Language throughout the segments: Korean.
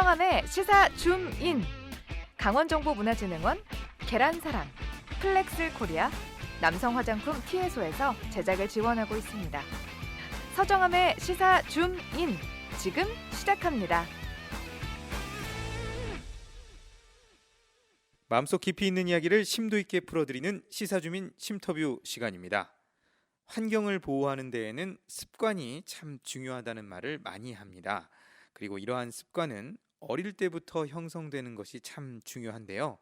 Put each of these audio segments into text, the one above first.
서정함의 시사 줌인 강원정보문화진흥원 계란사랑 플렉스 코리아 남성 화장품 티에소에서 제작을 지원하고 있습니다. 서정함의 시사 줌인 지금 시작합니다. 마음속 깊이 있는 이야기를 심도 있게 풀어드리는 시사주민 심터뷰 시간입니다. 환경을 보호하는 데에는 습관이 참 중요하다는 말을 많이 합니다. 그리고 이러한 습관은 어릴 때부터 형성되는 것이 참 중요한데요.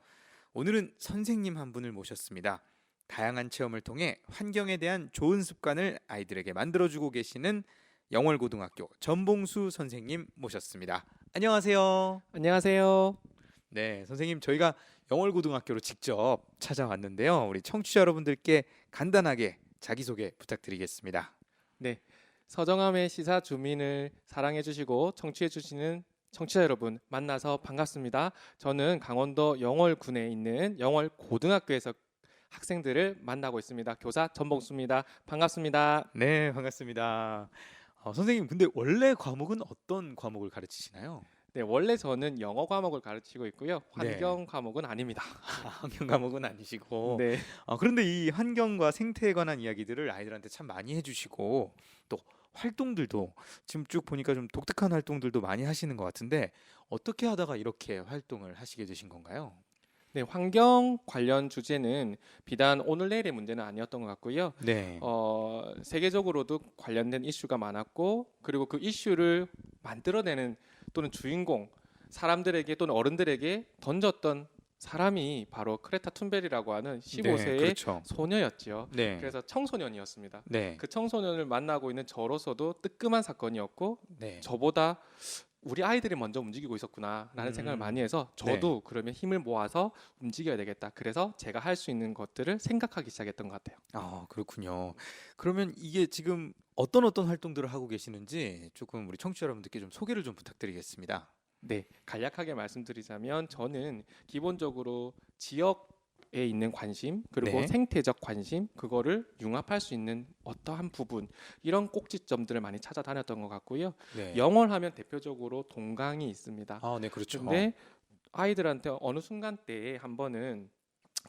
오늘은 선생님 한 분을 모셨습니다. 다양한 체험을 통해 환경에 대한 좋은 습관을 아이들에게 만들어주고 계시는 영월고등학교 전봉수 선생님 모셨습니다. 안녕하세요. 안녕하세요. 네, 선생님 저희가 영월고등학교로 직접 찾아왔는데요. 우리 청취자 여러분들께 간단하게 자기소개 부탁드리겠습니다. 서정함의 시사 주민을 사랑해 주시고 청취해 주시는 청취자 여러분 만나서 반갑습니다. 저는 강원도 영월군에 있는 영월 고등학교에서 학생들을 만나고 있습니다. 교사 전봉수입니다. 반갑습니다. 네, 반갑습니다. 어, 선생님, 근데 원래 과목은 어떤 과목을 가르치시나요? 네, 원래 저는 영어 과목을 가르치고 있고요. 네. 환경 과목은 아닙니다. 아, 환경 과목은 아니시고. 네. 어, 그런데 이 환경과 생태에 관한 이야기들을 아이들한테 참 많이 해주시고 또 활동들도 지금 쭉 보니까 좀 독특한 활동들도 많이 하시는 것 같은데 어떻게 하다가 이렇게 활동을 하시게 되신 건가요? 네, 환경 관련 주제는 비단 오늘 내일의 문제는 아니었던 것 같고요. 네. 어, 세계적으로도 관련된 이슈가 많았고 그리고 그 이슈를 만들어내는 또는 주인공 사람들에게 또는 어른들에게 던졌던 사람이 바로 크레타 툰베리라고 하는 15세의 네, 그렇죠. 소녀였지요. 네. 그래서 청소년이었습니다. 네. 그 청소년을 만나고 있는 저로서도 뜨끔한 사건이었고 네. 저보다 우리 아이들이 먼저 움직이고 있었구나라는 음. 생각을 많이 해서 저도 그러면 힘을 모아서 움직여야 되겠다. 그래서 제가 할 수 있는 것들을 생각하기 시작했던 것 같아요. 아, 그렇군요. 그러면 이게 지금 어떤 어떤 활동들을 하고 계시는지 조금 우리 청취자 여러분들께 좀 소개를 좀 부탁드리겠습니다. 네, 간략하게 말씀드리자면 저는 기본적으로 지역 에 있는 관심 그리고 네. 생태적 관심 그거를 융합할 수 있는 어떠한 부분 이런 꼭지점들을 많이 찾아다녔던 것 같고요. 네. 영월 하면 대표적으로 동강이 있습니다. 아, 네, 그렇죠. 근데 아이들한테 어느 순간 때에 한 번은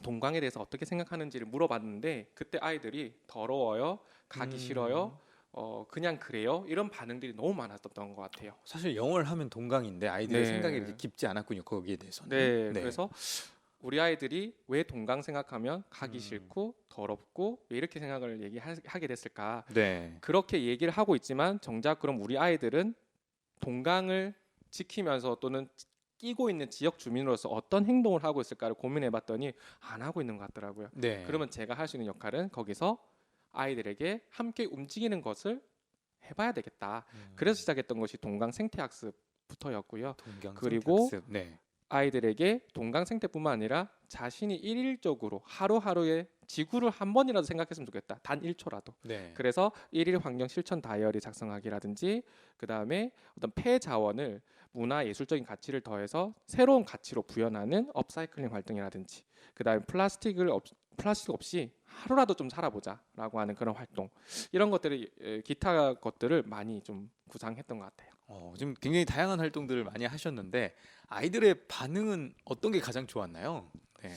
동강에 대해서 어떻게 생각하는지를 물어봤는데 그때 아이들이 더러워요, 가기 음. 싫어요, 어 그냥 그래요 이런 반응들이 너무 많았던 것 같아요. 사실 영어를 하면 동강인데 아이들의 네. 생각이 이렇게 깊지 않았군요. 거기에 대해서는. 네, 그래서 우리 아이들이 왜 동강 생각하면 가기 음. 싫고 더럽고 왜 이렇게 생각을 얘기하게 됐을까? 네. 그렇게 얘기를 하고 있지만 정작 그럼 우리 아이들은 동강을 지키면서 또는 끼고 있는 지역 주민으로서 어떤 행동을 하고 있을까를 고민해봤더니 안 하고 있는 것 같더라고요. 네. 그러면 제가 할 수 있는 역할은 거기서 아이들에게 함께 움직이는 것을 해봐야 되겠다. 음, 그래서 시작했던 것이 동강 생태학습부터였고요. 동강 그리고 생태학습. 네. 아이들에게 동강 생태뿐만 아니라 자신이 일일적으로 하루하루에 지구를 한 번이라도 생각했으면 좋겠다. 단 1초라도. 네. 그래서 일일 환경 실천 다이어리 작성하기라든지 그다음에 어떤 폐 자원을 문화 예술적인 가치를 더해서 새로운 가치로 구현하는 업사이클링 활동이라든지 그다음에 플라스틱을 없, 플라스틱 없이 하루라도 좀 살아보자라고 하는 그런 활동 이런 것들을 에, 기타 것들을 많이 좀 구상했던 것 같아요. 어, 지금 굉장히 다양한 활동들을 많이 하셨는데 아이들의 반응은 어떤 게 가장 좋았나요? 네.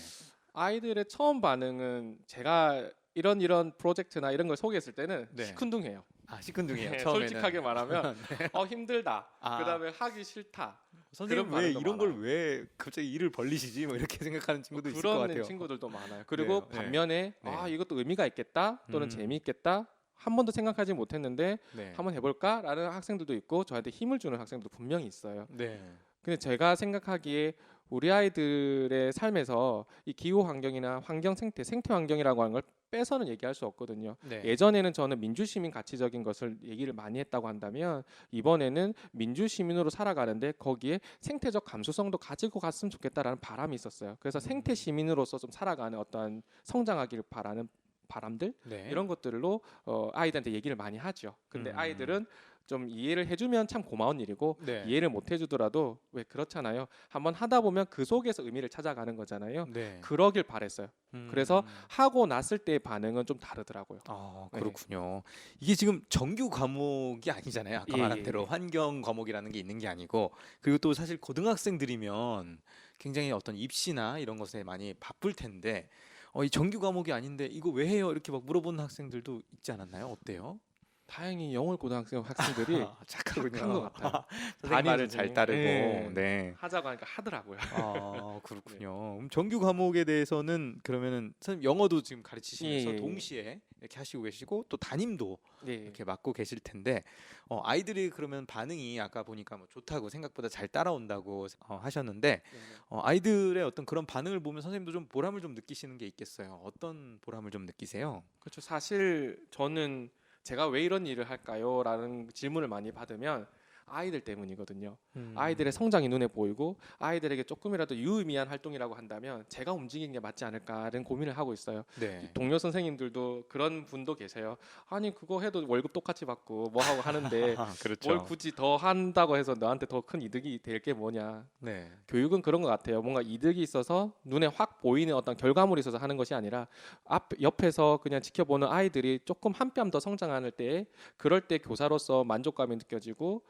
아이들의 처음 반응은 제가 이런 이런 프로젝트나 이런 걸 소개했을 때는 네. 시큰둥해요. 아 시큰둥이에요. 네. 솔직하게 말하면 어 힘들다. 아. 그다음에 하기 싫다. 선생님 그런 왜 이런 걸. 왜 갑자기 일을 벌리시지? 뭐 이렇게 생각하는 친구도 있을 것 그런 같아요. 친구들도 많아요. 그리고 네, 네. 반면에 네. 아 이것도 의미가 있겠다 또는 음. 재미있겠다. 한 번도 생각하지 못했는데 네. 한번 해볼까라는 학생들도 있고 저한테 힘을 주는 학생들도 분명히 있어요. 네. 근데 제가 생각하기에 우리 아이들의 삶에서 이 기후 환경이나 환경 생태, 생태 환경이라고 하는 걸 빼서는 얘기할 수 없거든요. 네. 예전에는 저는 민주시민 가치적인 것을 얘기를 많이 했다고 한다면 이번에는 민주시민으로 살아가는데 거기에 생태적 감수성도 가지고 갔으면 좋겠다라는 바람이 있었어요. 그래서 생태 시민으로서 좀 살아가는 어떠한 성장하기를 바라는 바람들 네. 이런 것들로 어, 아이들한테 얘기를 많이 하죠. 근데 음. 아이들은 좀 이해를 해주면 참 고마운 일이고 네. 이해를 못 해주더라도 왜 그렇잖아요. 한번 하다 보면 그 속에서 의미를 찾아가는 거잖아요. 네. 그러길 바랬어요. 음. 그래서 하고 났을 때의 반응은 좀 다르더라고요. 아 네. 그렇군요. 이게 지금 정규 과목이 아니잖아요. 아까 예, 말한 예, 대로 예. 환경 과목이라는 게 있는 게 아니고 그리고 또 사실 고등학생들이면 굉장히 어떤 입시나 이런 것에 많이 바쁠 텐데 어, 이 정규 과목이 아닌데 이거 왜 해요? 이렇게 막 물어보는 학생들도 있지 않았나요? 어때요? 다행히 영월 고등학생 학생들이 아, 착하군요. 착한 것 같아요. 담임 잘. 따르고 네. 네. 하자고 하니까 하더라고요. 아 그렇군요. 그럼 정규 과목에 대해서는 그러면은 선생님 영어도 지금 가르치시면서 예, 예, 예. 동시에 이렇게 하시고 계시고 또 담임도 네. 이렇게 맡고 계실 텐데 어, 아이들이 그러면 반응이 아까 보니까 뭐 좋다고 생각보다 잘 따라온다고 어, 하셨는데 네. 어, 아이들의 어떤 그런 반응을 보면 선생님도 좀 보람을 좀 느끼시는 게 있겠어요. 어떤 보람을 좀 느끼세요? 그렇죠. 사실 저는 제가 왜 이런 일을 할까요?라는 질문을 많이 받으면 아이들 때문이거든요. 음. 아이들의 성장이 눈에 보이고 아이들에게 조금이라도 유의미한 활동이라고 한다면 제가 움직이는 게 맞지 않을까라는 고민을 하고 있어요. 네. 동료 선생님들도 그런 분도 계세요. 아니 그거 해도 월급 똑같이 받고 뭐 하고 하는데 아, 그렇죠. 뭘 굳이 더 한다고 해서 너한테 더 큰 이득이 될 게 뭐냐. 네. 교육은 그런 것 같아요. 뭔가 이득이 있어서 눈에 확 보이는 어떤 결과물이 있어서 하는 것이 아니라 앞 옆에서 그냥 지켜보는 아이들이 조금 한 뼘 더 성장할 때 그럴 때 교사로서 만족감이 느껴지고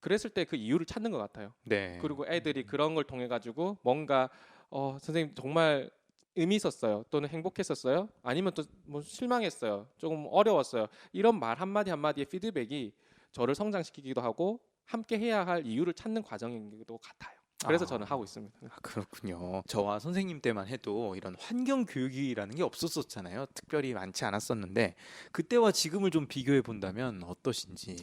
그랬을 때 그 이유를 찾는 것 같아요. 네. 그리고 애들이 그런 걸 통해 가지고 뭔가 어 선생님 정말 의미 있었어요. 또는 행복했었어요. 아니면 또 뭐 실망했어요. 조금 어려웠어요. 이런 말 한마디 한마디의 피드백이 저를 성장시키기도 하고 함께 해야 할 이유를 찾는 과정인 것도 같아요. 그래서 아. 저는 하고 있습니다. 아, 그렇군요. 저와 선생님 때만 해도 이런 환경 교육이라는 게 없었었잖아요. 특별히 많지 않았었는데 그때와 지금을 좀 비교해 본다면 어떠신지.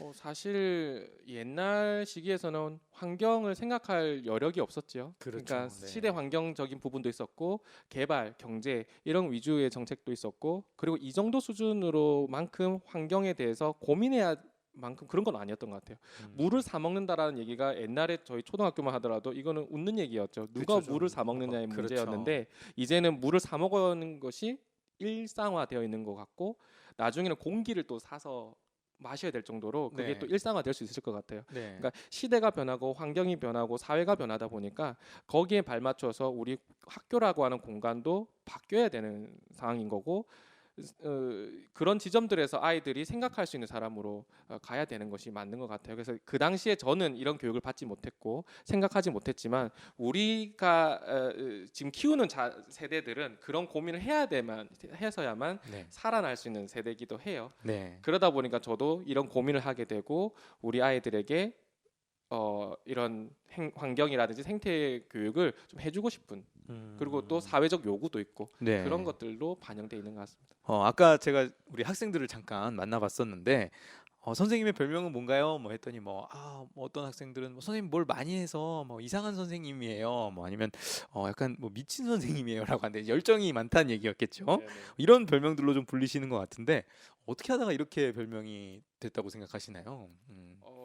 어, 사실 옛날 시기에서는 환경을 생각할 여력이 없었지요. 그렇죠. 그러니까 네. 시대 환경적인 부분도 있었고 개발, 경제 이런 위주의 정책도 있었고 그리고 이 정도 수준으로만큼 환경에 대해서 고민해야 만큼 그런 건 아니었던 것 같아요. 음. 물을 사 먹는다라는 얘기가 옛날에 저희 초등학교만 하더라도 이거는 웃는 얘기였죠. 누가 그쵸, 물을 좀. 사 먹느냐의 어, 그렇죠. 문제였는데 이제는 물을 사 먹는 것이 일상화되어 있는 것 같고 나중에는 공기를 또 사서 마셔야 될 정도로 그게 네. 또 일상화될 수 있을 것 같아요. 네. 그러니까 시대가 변하고 환경이 변하고 사회가 변하다 보니까 거기에 발맞춰서 우리 학교라고 하는 공간도 바뀌어야 되는 상황인 거고 어, 그런 지점들에서 아이들이 생각할 수 있는 사람으로 어, 가야 되는 것이 맞는 것 같아요. 그래서 그 당시에 저는 이런 교육을 받지 못했고 생각하지 못했지만 우리가 어, 지금 키우는 자, 세대들은 그런 고민을 해야 되만 해서야만 네. 살아날 수 있는 세대이기도 해요. 네. 그러다 보니까 저도 이런 고민을 하게 되고 우리 아이들에게 어, 이런 행, 환경이라든지 생태 교육을 좀 해주고 싶은 그리고 또 사회적 요구도 있고 음. 네. 그런 것들도 반영돼 있는 것 같습니다. 어, 아까 제가 우리 학생들을 잠깐 만나봤었는데 어, 선생님의 별명은 뭔가요? 뭐 했더니 뭐, 아, 뭐 어떤 학생들은 뭐 선생님 뭘 많이 해서 뭐 이상한 선생님이에요. 뭐 아니면 어, 약간 뭐 미친 선생님이에요라고 하는데 열정이 많다는 얘기였겠죠. 네네. 이런 별명들로 좀 불리시는 것 같은데 어떻게 하다가 이렇게 별명이 됐다고 생각하시나요? 음, 어,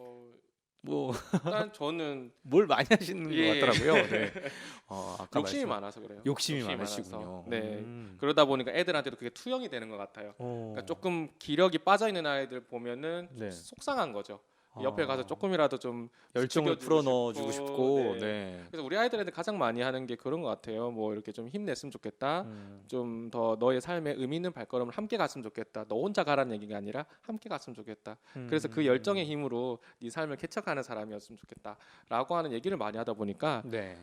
뭐 일단 저는 뭘 많이 하시는 예. 것 같더라고요. 네. 어, 아까 욕심이 말씀- 많아서 그래요. 욕심이. 많으시군요. 네. 음. 그러다 보니까 애들한테도 그게 투영이 되는 것 같아요. 어. 그러니까 조금 기력이 빠져 있는 아이들 보면은 좀 네. 속상한 거죠. 옆에 가서 아. 조금이라도 좀 열정을 풀어 넣어주고 싶고, 싶고, 네. 네. 그래서 우리 아이들한테 가장 많이 하는 게 그런 것 같아요. 뭐 이렇게 좀 힘냈으면 좋겠다. 음. 좀더 너의 삶에 의미 있는 발걸음을 함께 갔으면 좋겠다. 너 혼자 가라는 얘기가 아니라 함께 갔으면 좋겠다. 그래서 그 음. 열정의 힘으로 네 삶을 개척하는 사람이었으면 좋겠다라고 하는 얘기를 많이 하다 보니까 네.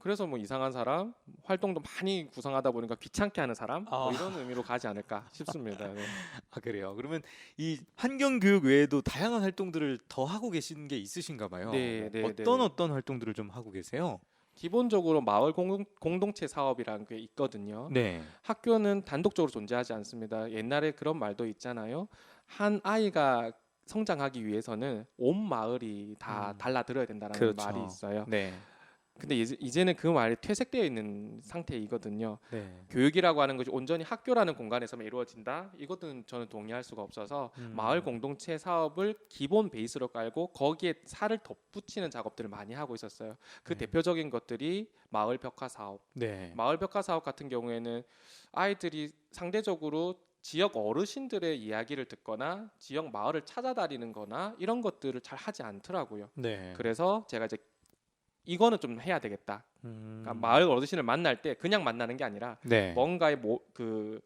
그래서 뭐 이상한 사람 활동도 많이 구성하다 보니까 귀찮게 하는 사람 뭐 아. 이런 의미로 가지 않을까 싶습니다. 네. 아 그래요. 그러면 이 환경 교육 외에도 다양한 활동들을 더 하고 계시는 게 있으신가 봐요. 네, 네, 어떤 네. 어떤 활동들을 좀 하고 계세요? 기본적으로 마을 공동, 공동 체 사업이라는 게 있거든요. 네. 학교는 단독적으로 존재하지 않습니다. 옛날에 그런 말도 있잖아요. 한 아이가 성장하기 위해서는 온 마을이 다 음. 달라들어야 된다는 그렇죠. 말이 있어요. 네. 근데 이제, 이제 는 그 말이 퇴색되어 있는 상태이거든요. 네. 교육이라고 하는 것이 온전히 학교라는 공간에서만 이루어진다. 이것은 저는 동의할 수가 없어서 음. 마을 공동체 사업을 기본 베이스로 깔고 거기에 살을 덧붙이는 작업들을 많이 하고 있었어요. 그 네. 대표적인 것들이 마을 벽화 사업. 네. 마을 벽화 사업 같은 경우에는 아이들이 상대적으로 지역 어르신들의 이야기를 듣거나 지역 마을을 찾아다니는 거나 이런 것들을 잘 하지 않더라고요. 네. 그래서 제가 이제 이거는 좀 해야 되겠다. 음. 그러니까 마을 어르신을 만날 때 그냥 만나는 게 아니라 네. 뭔가의 모, 그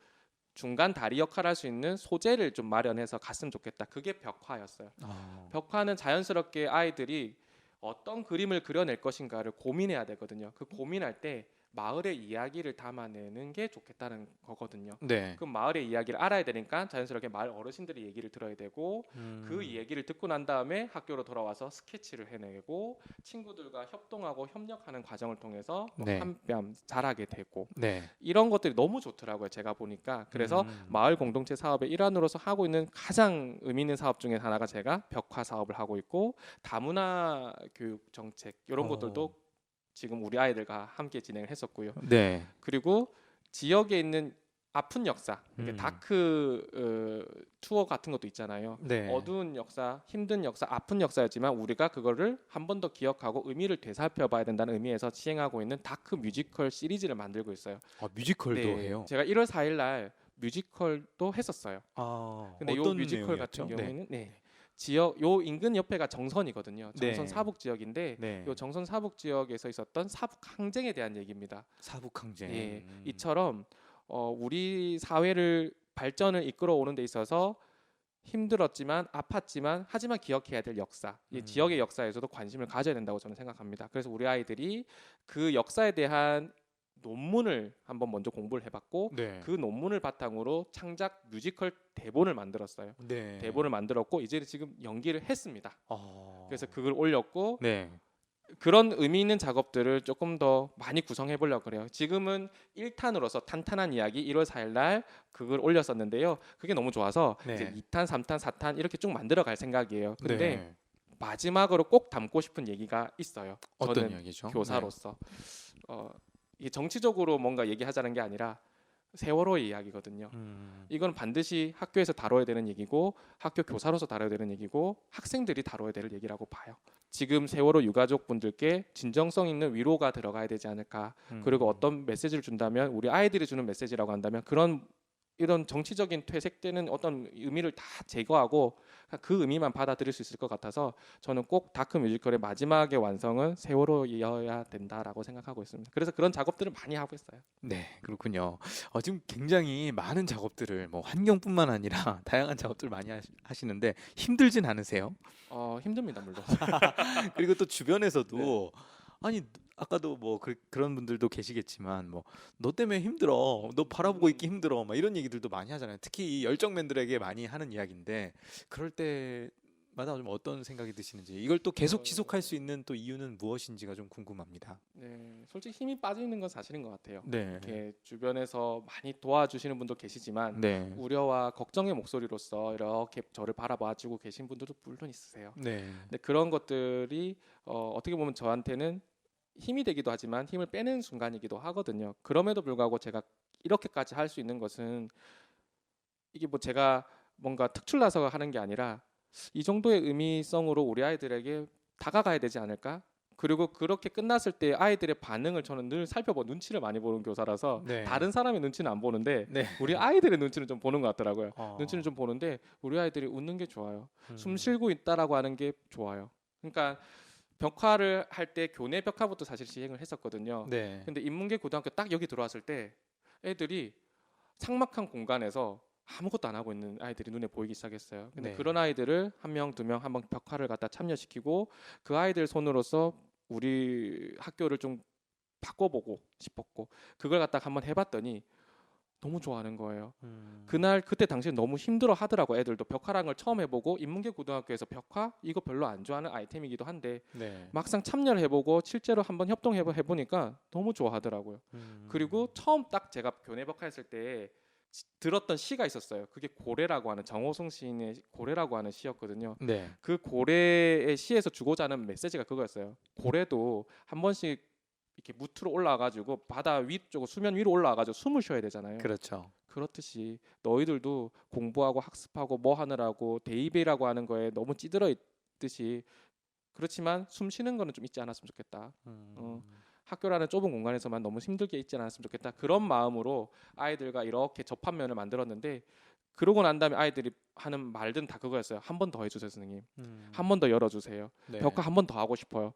중간 다리 역할을 할 수 있는 소재를 좀 마련해서 갔으면 좋겠다. 그게 벽화였어요. 아. 벽화는 자연스럽게 아이들이 어떤 그림을 그려낼 것인가를 고민해야 되거든요. 그 고민할 때 마을의 이야기를 담아내는 게 좋겠다는 거거든요. 네. 그 마을의 이야기를 알아야 되니까 자연스럽게 마을 어르신들의 얘기를 들어야 되고 음. 그 얘기를 듣고 난 다음에 학교로 돌아와서 스케치를 해내고 친구들과 협동하고 협력하는 과정을 통해서 뭐 네. 한뼘 자라게 되고 네. 이런 것들이 너무 좋더라고요. 제가 보니까 그래서 음. 마을 공동체 사업의 일환으로서 하고 있는 가장 의미 있는 사업 중에 하나가 제가 벽화 사업을 하고 있고 다문화 교육 정책 이런 어. 것들도 지금 우리 아이들과 함께 진행을 했었고요. 네. 그리고 지역에 있는 아픈 역사, 음. 다크 어, 투어 같은 것도 있잖아요. 네. 어두운 역사, 힘든 역사, 아픈 역사였지만 우리가 그거를 한 번 더 기억하고 의미를 되살펴봐야 된다는 의미에서 시행하고 있는 다크 뮤지컬 시리즈를 만들고 있어요. 아, 뮤지컬도 네, 해요. 제가 1월 4일 날 뮤지컬도 했었어요. 아. 근데 요 뮤지컬 같은 내용이었죠? 경우에는 네. 지역 요 인근 옆에가 정선이거든요. 정선 네. 사북 지역인데 네. 요 정선 사북 지역에서 있었던 사북 항쟁에 대한 얘기입니다. 사북 항쟁. 예, 음. 이처럼 어, 우리 사회를 발전을 이끌어 오는 데 있어서 힘들었지만 아팠지만 하지만 기억해야 될 역사, 이 음. 지역의 역사에서도 관심을 가져야 된다고 저는 생각합니다. 그래서 우리 아이들이 그 역사에 대한 논문을 한번 먼저 공부를 해봤고 네. 그 논문을 바탕으로 창작 뮤지컬 대본을 만들었어요. 네. 대본을 만들었고 이제 지금 연기를 했습니다. 아. 그래서 그걸 올렸고 네. 그런 의미 있는 작업들을 조금 더 많이 구성해 보려고 그래요. 지금은 1탄으로서 탄탄한 이야기 1월 4일 날 그걸 올렸었는데요. 그게 너무 좋아서 네. 이제 2탄, 3탄, 4탄 이렇게 쭉 만들어 갈 생각이에요. 근데 네. 마지막으로 꼭 담고 싶은 얘기가 있어요. 어떤 저는 이야기죠? 교사로서 어, 이 정치적으로 뭔가 얘기하자는 게 아니라 세월호의 이야기거든요. 네. 음. 이건 반드시 학교에서 다뤄야 되는 얘기고 학교 교사로서 다뤄야 되는 얘기고 학생들이 다뤄야 될 얘기라고 봐요. 지금 세월호 유가족 분들께 진정성 있는 위로가 들어가야 되지 않을까. 그리고 음. 어떤 메시지를 준다면 우리 아이들이 주는 메시지라고 한다면 그런 이런 정치적인 퇴색되는 어떤 의미를 다 제거하고 그 의미만 받아들일 수 있을 것 같아서 저는 꼭 다크 뮤지컬의 마지막의 완성은 세월호여야 된다라고 생각하고 있습니다. 그래서 그런 작업들을 많이 하고 있어요. 네, 그렇군요. 어, 지금 굉장히 많은 작업들을 뭐 환경뿐만 아니라 다양한 작업들 많이 하시- 하시는데 힘들진 않으세요? 어, 힘듭니다 물론. 그리고 또 주변에서도 네. 아니 아까도 뭐 그, 런 분들도 계시겠지만 뭐 너 때문에 힘들어 너 바라보고 음. 있기 힘들어 막 이런 얘기들도 많이 하잖아요 특히 이 열정맨들에게 많이 하는 이야기인데 그럴 때마다 좀 어떤 생각이 드시는지 이걸 또 계속 어. 지속할 수 있는 또 이유는 무엇인지가 좀 궁금합니다 네, 솔직히 힘이 빠지는 건 사실인 것 같아요. 네 이렇게 주변에서 많이 도와주시는 분도 계시지만 네. 우려와 걱정의 목소리로서 이렇게 저를 바라봐주고 계신 분들도 물론 있으세요. 네. 근데 그런 것들이 어, 어떻게 보면 저한테는 힘이 되기도 하지만 힘을 빼는 순간이기도 하거든요. 그럼에도 불구하고 제가 이렇게까지 할 수 있는 것은 이게 뭐 제가 뭔가 특출나서 하는 게 아니라 이 정도의 의미성으로 우리 아이들에게 다가가야 되지 않을까? 그리고 그렇게 끝났을 때 아이들의 반응을 저는 늘 살펴보 눈치를 많이 보는 교사라서 네. 다른 사람의 눈치는 안 보는데 네. 우리 아이들의 눈치는 좀 보는 것 같더라고요. 어. 눈치는 좀 보는데 우리 아이들이 웃는 게 좋아요. 음. 숨 쉬고 있다라고 하는 게 좋아요. 그러니까 벽화를 할 때 교내 벽화부터 사실 시행을 했었거든요. 네. 근데 인문계 고등학교 딱 여기 들어왔을 때 애들이 삭막한 공간에서 아무것도 안 하고 있는 아이들이 눈에 보이기 시작했어요. 근데 네. 그런 아이들을 한 명, 두 명 한번 벽화를 갖다 참여시키고 그 아이들 손으로서 우리 학교를 좀 바꿔보고 싶었고 그걸 갖다 가 한번 해봤더니 너무 좋아하는 거예요. 음. 그날 그때 당시에 너무 힘들어 하더라고 애들도 걸 처음 해보고 인문계 고등학교에서 벽화 이거 별로 안 좋아하는 아이템이기도 한데 네. 막상 참여를 해보고 실제로 한번 협동해 해보니까 너무 좋아하더라고요. 음. 그리고 처음 딱 제가 교내 벽화 했을 때 지- 들었던 시가 있었어요. 그게 고래라고 하는 정호성 시인의 고래라고 하는 시였거든요. 네. 그 고래의 시에서 주고자 하는 메시지가 그거였어요. 고래도 한 번씩 이렇게 무트로 올라와가지고 바다 위쪽으로 수면 위로 올라와가지고 숨을 쉬어야 되잖아요. 그렇죠. 그렇듯이 너희들도 공부하고 학습하고 뭐 하느라고 데이베이라고 하는 거에 너무 찌들어 있듯이 그렇지만 숨 쉬는 거는 좀 있지 않았으면 좋겠다. 음. 어. 학교라는 좁은 공간에서만 너무 힘들게 있지 않았으면 좋겠다. 그런 마음으로 아이들과 이렇게 접합면을 만들었는데 그러고 난 다음에 아이들이 하는 말든 다 그거였어요. 한 번 더 해주세요, 선생님. 음. 한번 더 열어주세요. 네. 벽화 한 번 더 하고 싶어요.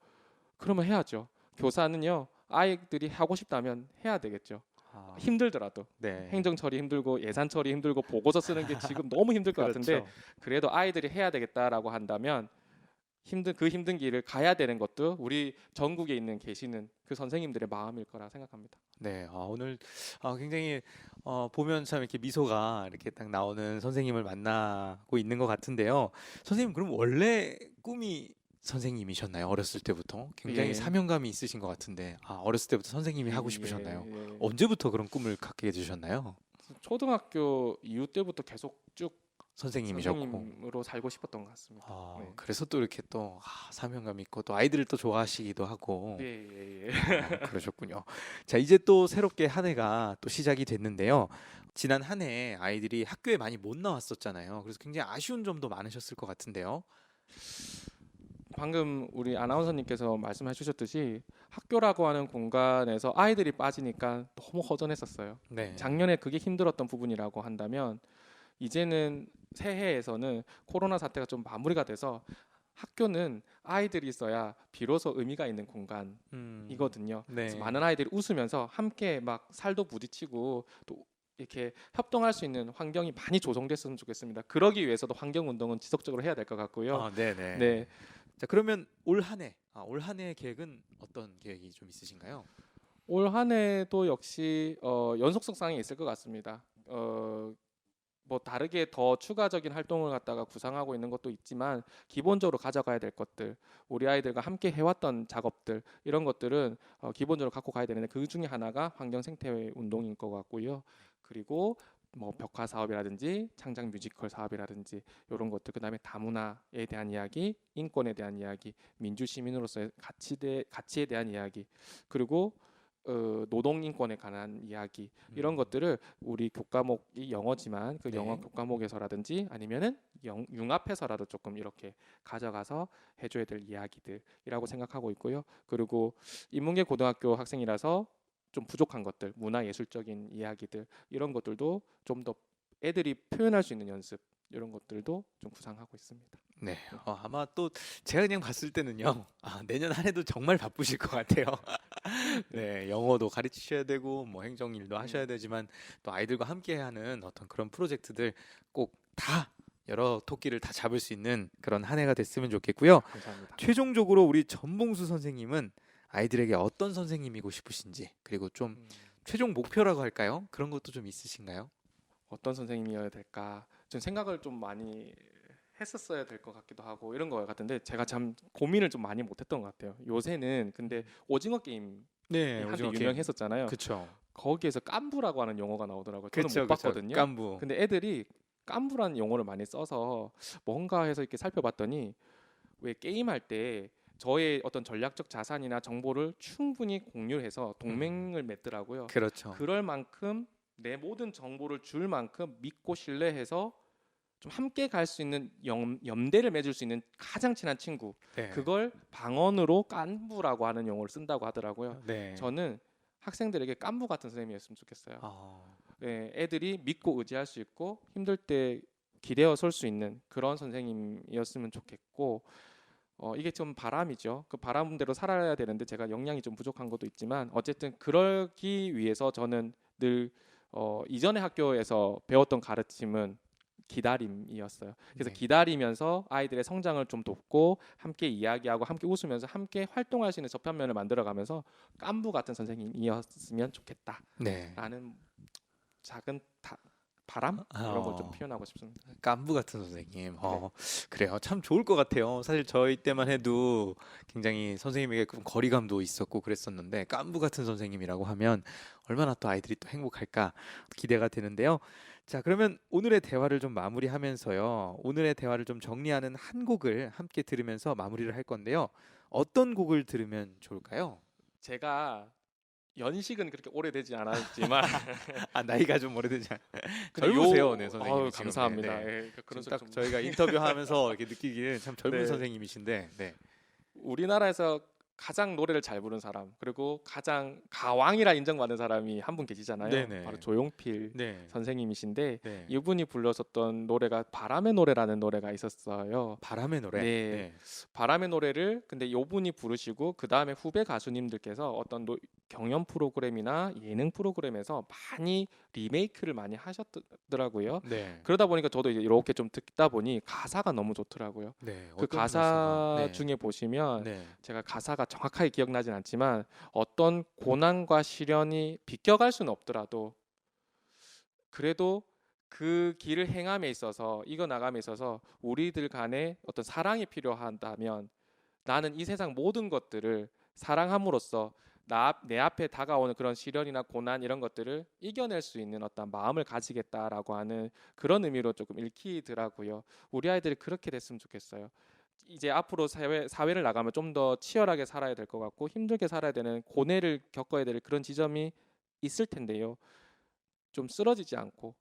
그러면 해야죠. 교사는요 아이들이 하고 싶다면 해야 되겠죠. 아, 힘들더라도 네. 행정 처리 힘들고 예산 처리 힘들고 보고서 쓰는 게 지금 너무 힘들 것 같은데 그렇죠. 그래도 아이들이 해야 되겠다라고 한다면 힘든 그 힘든 길을 가야 되는 것도 우리 전국에 있는 계시는 그 선생님들의 마음일 거라 생각합니다. 네, 아, 오늘 아, 굉장히 어, 보면 참 이렇게 미소가 이렇게 딱 나오는 선생님을 만나고 있는 것 같은데요. 선생님 그럼 원래 꿈이 선생님이셨나요? 어렸을 때부터 굉장히 예. 사명감이 있으신 것 같은데 아, 어렸을 때부터 선생님이 하고 예, 싶으셨나요? 예, 예. 언제부터 그런 꿈을 갖게 되셨나요? 초등학교 이후 때부터 계속 쭉 선생님이셨고. 선생님으로 살고 싶었던 것 같습니다. 아, 네. 그래서 또 이렇게 또 아, 사명감 있고 또 아이들을 또 좋아하시기도 하고 예, 예, 예. 어, 그러셨군요. 자, 이제 또 새롭게 한 해가 또 시작이 됐는데요. 지난 한 해 아이들이 학교에 많이 못 나왔었잖아요. 그래서 굉장히 아쉬운 점도 많으셨을 것 같은데요. 방금 우리 아나운서님께서 말씀해 주셨듯이 학교라고 하는 공간에서 아이들이 빠지니까 너무 허전했었어요. 네. 작년에 그게 힘들었던 부분이라고 한다면 이제는 새해에서는 코로나 사태가 좀 마무리가 돼서 학교는 아이들이 있어야 비로소 의미가 있는 공간이거든요. 음, 네. 그래서 많은 아이들이 웃으면서 함께 막 살도 부딪히고 또 이렇게 협동할 수 있는 환경이 많이 조성됐으면 좋겠습니다. 그러기 위해서도 환경 운동은 지속적으로 해야 될 것 같고요. 아, 네네. 네. 자, 그러면 올 한 해, 아, 올 한해 계획은 어떤 계획이 좀 있으신가요? 올 한 해도 역시 어, 연속성상이 있을 것 같습니다. 어, 뭐 다르게 더 추가적인 활동을 갖다가 구상하고 있는 것도 있지만 기본적으로 가져가야 될 것들, 우리 아이들과 함께 해왔던 작업들 이런 것들은 어, 기본적으로 갖고 가야 되는데 그 중에 하나가 환경 생태 운동인 것 같고요. 그리고 뭐 벽화 사업이라든지 창작 뮤지컬 사업이라든지 이런 것들 그다음에 다문화에 대한 이야기, 인권에 대한 이야기, 민주 시민으로서의 가치대 가치에 대한 이야기 그리고 어, 노동 인권에 관한 이야기 이런 음. 것들을 우리 교과목이 영어지만 그 영어 네. 교과목에서라든지 아니면은 영, 융합해서라도 조금 이렇게 가져가서 해줘야 될 이야기들이라고 생각하고 있고요. 그리고 인문계 고등학교 학생이라서 좀 부족한 것들, 문화 예술적인 이야기들 이런 것들도 좀 더 애들이 표현할 수 있는 연습 이런 것들도 좀 구상하고 있습니다. 네. 어, 아마 또 제가 그냥 봤을 때는요. 아, 내년 한 해도 정말 바쁘실 것 같아요. 네, 영어도 가르치셔야 되고 뭐 행정 일도 하셔야 되지만 또 아이들과 함께 하는 어떤 그런 프로젝트들 꼭 다 여러 토끼를 다 잡을 수 있는 그런 한 해가 됐으면 좋겠고요. 감사합니다. 최종적으로 우리 전봉수 선생님은 아이들에게 어떤 선생님이고 싶으신지 그리고 좀 음, 최종 목표라고 할까요? 그런 것도 좀 있으신가요? 어떤 선생님이어야 될까? 좀 생각을 좀 많이 했었어야 될 것 같기도 하고 이런 거 같은데 제가 참 고민을 좀 많이 못했던 것 같아요. 요새는 근데 오징어 게임 네, 한때 유명했었잖아요. 그렇죠. 거기에서 깐부라고 하는 용어가 나오더라고요. 저는. 못 봤거든요. 깐부. 근데 애들이 깐부라는 용어를 많이 써서 뭔가 해서 이렇게 살펴봤더니 왜 게임할 때 저의 어떤 전략적 자산이나 정보를 충분히 공유해서 동맹을 맺더라고요. 그렇죠. 그럴 만큼 내 모든 정보를 줄 만큼 믿고 신뢰해서 좀 함께 갈 수 있는 염, 염대를 맺을 수 있는 가장 친한 친구 네. 그걸 방언으로 깐부라고 하는 용어를 쓴다고 하더라고요. 네. 저는 학생들에게 깐부 같은 선생님이었으면 좋겠어요. 아, 예, 애들이 믿고 의지할 수 있고 힘들 때 기대어 설 수 있는 그런 선생님이었으면 좋겠고 어, 이게 좀 바람이죠. 그 바람대로 살아야 되는데 제가 역량이 좀 부족한 것도 있지만 어쨌든 그러기 위해서 저는 늘 어, 이전의 학교에서 배웠던 가르침은 기다림이었어요. 그래서 네. 기다리면서 아이들의 성장을 좀 돕고 함께 이야기하고 함께 웃으면서 함께 활동할 수 있는 접합면을 만들어가면서 깐부 같은 선생님이었으면 좋겠다. 네. 라는 작은 다, 바람 이런 걸좀 어. 표현하고 싶습니다. 깐부 같은 선생님. 어, 그래요. 참 좋을 것 같아요. 사실 저희 때만 해도 굉장히 선생님에게 좀 거리감도 있었고 그랬었는데 깐부 같은 선생님이라고 하면 얼마나 또 아이들이 또 행복할까 기대가 되는데요. 자, 그러면 오늘의 대화를 좀 마무리하면서요. 오늘의 대화를 좀 정리하는 한 곡을 함께 들으면서 마무리를 할 건데요. 어떤 곡을 들으면 좋을까요? 제가 연식은 그렇게 오래되지 않았지만 아 나이가 좀 오래되지 않. 젊으세요, 요- 네 선생님. 아유, 감사합니다. 예, 그런 지금 딱좀 저희가 인터뷰하면서 이렇게 느끼기는 참 젊은 네. 선생님이신데. 네. 우리나라에서 가장 노래를 잘 부르는 사람 그리고 가장 가왕이라 인정받는 사람이 한 분 계시잖아요. 네네. 바로 조용필 네. 선생님이신데 네. 이분이 불렀었던 노래가 바람의 노래라는 노래가 있었어요. 바람의 노래. 네. 바람의 노래를 근데 이분이 부르시고 그 다음에 후배 가수님들께서 어떤 노- 경연 프로그램이나 예능 프로그램에서 많이 리메이크를 많이 하셨더라고요. 네. 그러다 보니까 저도 이제 이렇게 좀 듣다 보니 가사가 너무 좋더라고요. 네. 그 가사? 네. 중에 보시면 네. 제가 가사가 정확하게 기억나진 않지만 어떤 고난과 시련이 비껴갈 수는 없더라도 그래도 그 길을 행함에 있어서 이거 나감에 있어서 우리들 간에 어떤 사랑이 필요하다면 나는 이 세상 모든 것들을 사랑함으로써 나, 앞- 내 앞에 다가오는 그런 시련이나 고난 이런 것들을 이겨낼 수 있는 어떤 마음을 가지겠다라고 하는 그런 의미로 조금 읽히더라고요. 우리 아이들이 그렇게 됐으면 좋겠어요. 이제 앞으로 사회 사회를 나가면 좀 더 치열하게 살아야 될 것 같고 힘들게 살아야 되는 고뇌를 겪어야 될 그런 지점이 있을 텐데요. 좀 쓰러지지 않고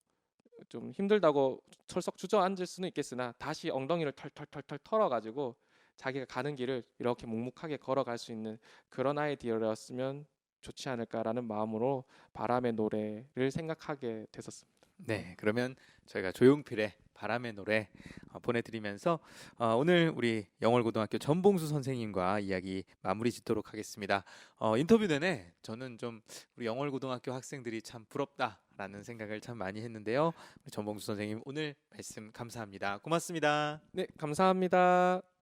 좀 힘들다고 철썩 주저앉을 수는 있겠으나 다시 엉덩이를 털털털털 털어가지고 자기가 가는 길을 이렇게 묵묵하게 걸어갈 수 있는 그런 아이디어였으면 좋지 않을까라는 마음으로 바람의 노래를 생각하게 됐었습니다. 네, 그러면 저희가 조용필의 바람의 노래 어, 보내드리면서 어, 오늘 우리 영월고등학교 전봉수 선생님과 이야기 마무리 짓도록 하겠습니다. 어, 인터뷰 내내 저는 좀 우리 영월고등학교 학생들이 참 부럽다라는 생각을 참 많이 했는데요. 전봉수 선생님 오늘 말씀 감사합니다. 고맙습니다. 네, 감사합니다.